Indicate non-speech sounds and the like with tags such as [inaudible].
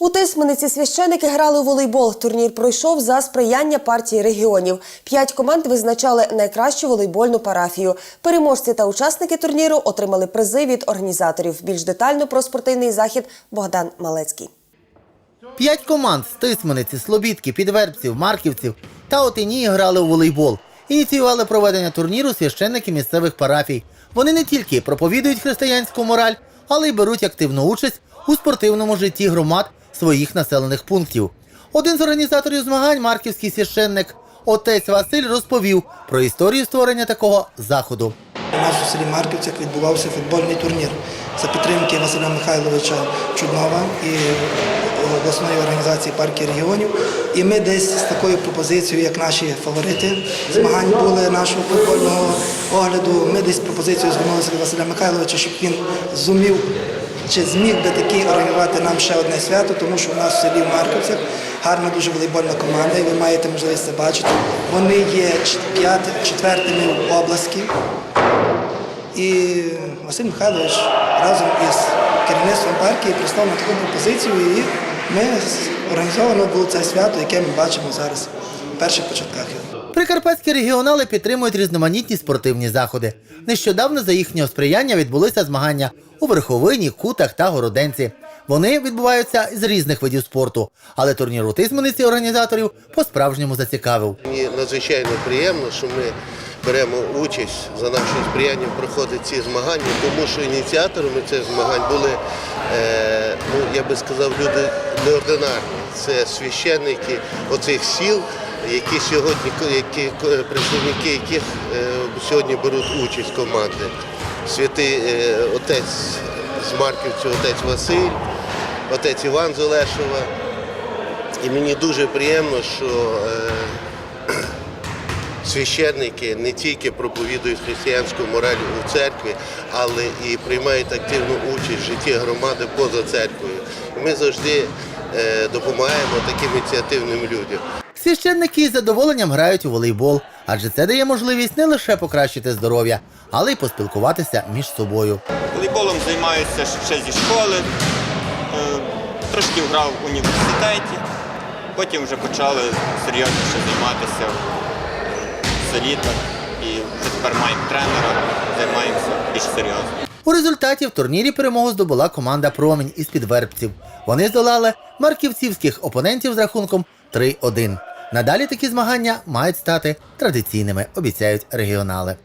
У Тисмениці священики грали у волейбол. Турнір пройшов за сприяння партії регіонів. П'ять команд визначали найкращу волейбольну парафію. Переможці та учасники турніру отримали призи від організаторів. Більш детально про спортивний захід Богдан Малецький. П'ять команд з Слобідки, Підвербців, Марківців та Отинії грали у волейбол. Ініціювали проведення турніру священники місцевих парафій. Вони не тільки проповідують християнську мораль, але й беруть активну участь у спортивному житті громад своїх населених пунктів. Один з організаторів змагань, марківський священник отець Василь, розповів про історію створення такого заходу. У нас у селі Марківцях відбувався футбольний турнір за підтримки Василя Михайловича Чуднова і обласної організації партії регіонів. І ми десь з такою пропозицією, як наші фаворити змагань були нашого футбольного огляду. Ми десь з пропозицією звернулися до Василя Михайловича, щоб він зумів чи зміг би таки організувати нам ще одне свято, тому що у нас в селі в Марківцях гарна дуже волейбольна команда, і ви маєте можливість це бачити. Вони є четвертими в області. І Василь Михайлович разом із керівництвом партії пристав на таку пропозицію, і ми організовано було це свято, яке ми бачимо зараз в перших початках. Прикарпатські регіонали підтримують різноманітні спортивні заходи. Нещодавно за їхнього сприяння відбулися змагання у Верховині, Кутах та Городенці. Вони відбуваються з різних видів спорту, але турнір у Тисмениці організаторів по-справжньому зацікавив. Мені надзвичайно приємно, що ми беремо участь за нашим сприянням проходять ці змагання, тому що ініціаторами цих змагань були, е, ну я би сказав, люди неординарні. Це священники оцих сіл, які сьогодні які, представники яких е, сьогодні беруть участь команди. Святий е, отець з Марківців, отець Василь, отець Іван з Олешова. І мені дуже приємно, що е, [clears throat] священники не тільки проповідують християнську мораль у церкві, але і приймають активну участь в житті громади поза церквою. Ми завжди е, допомагаємо таким ініціативним людям. Священники із задоволенням грають у волейбол, адже це дає можливість не лише покращити здоров'я, але й поспілкуватися між собою. Волейболом займаюся ще зі школи, е, трошки грав в університеті, потім вже почали серйозніше займатися в селі і вже тепер маємо тренера, займаємося більш серйозно. У результаті в турнірі перемогу здобула команда Промінь із підвербців. Вони здолали марківцівських опонентів з рахунком 3-1. Надалі такі змагання мають стати традиційними, обіцяють регіонали.